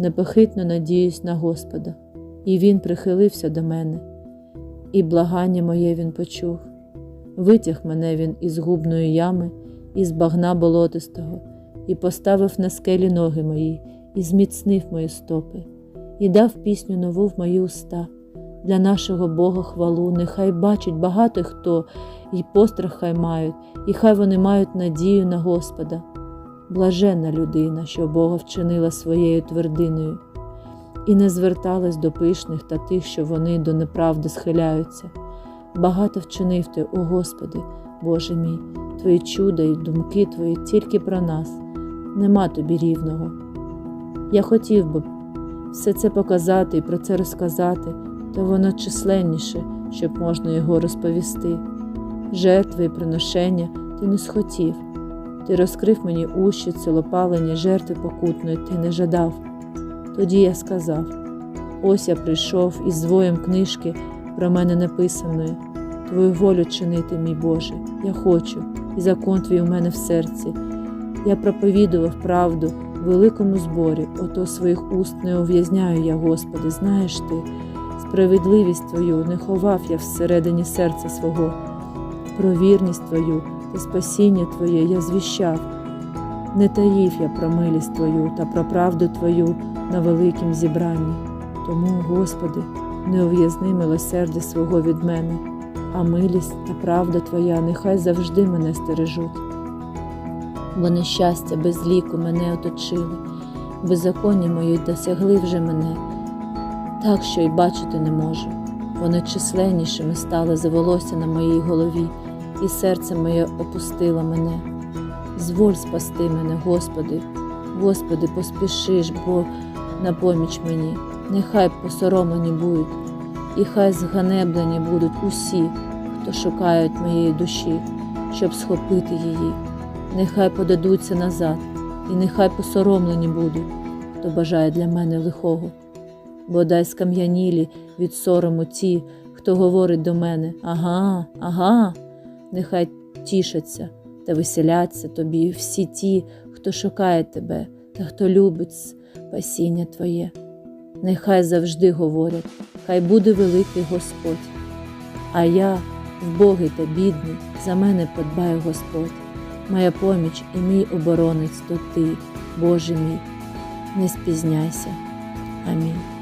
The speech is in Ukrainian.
непохитно надіюсь на Господа, і Він прихилився до мене, і благання моє Він почув. Витяг мене Він із губної ями, із багна болотистого, і поставив на скелі ноги мої, і зміцнив мої стопи, і дав пісню нову в мої уста. Для нашого Бога хвалу, нехай бачить багато хто, і пострах хай мають, і хай вони мають надію на Господа. Блаженна людина, що Бога вчинила своєю твердиною, і не зверталась до пишних та тих, що вони до неправди схиляються. Багато вчинив ти, о Господи, Боже мій, Твої чуда і думки Твої тільки про нас, нема тобі рівного. Я хотів би все це показати і про це розказати, то воно численніше, щоб можна його розповісти. Жертви і приношення ти не схотів. Ти розкрив мені уші, цілопалення, жертви покутної ти не жадав. Тоді я сказав: ось я прийшов із звоєм книжки про мене написаної, Твою волю чинити, мій Боже, я хочу, і закон твій у мене в серці. Я проповідував правду в великому зборі, ото своїх уст не ув'язняю я, Господи, знаєш ти, справедливість Твою не ховав я всередині серця свого, про вірність Твою та спасіння Твоє я звіщав. Не таїв я про милість Твою та про правду Твою на великім зібранні. Тому, Господи, не ув'язни милосердя свого від мене, а милість та правда Твоя нехай завжди мене стережуть. Бо нещастя без ліку мене оточили, беззаконня мої досягли вже мене, так що й бачити не можу. Вони численнішими стали за волосся на моїй голові, і серце моє опустило мене. Зволь спасти мене, Господи, Господи, поспішиш, бо на поміч мені, нехай посоромлені будуть, і хай зганеблені будуть усі, хто шукають моєї душі, щоб схопити її. Нехай подадуться назад, і нехай посоромлені будуть, хто бажає для мене лихого. Бодай скам'янілі від сорому ті, хто говорить до мене Ага, ага, нехай тішаться та веселяться тобі всі ті, хто шукає тебе та хто любить спасіння Твоє. Нехай завжди говорять, хай буде великий Господь. А я, вбогий та бідний, за мене подбає Господь. Моя поміч і мій оборонець то ти, Боже мій, не спізняйся. Амінь.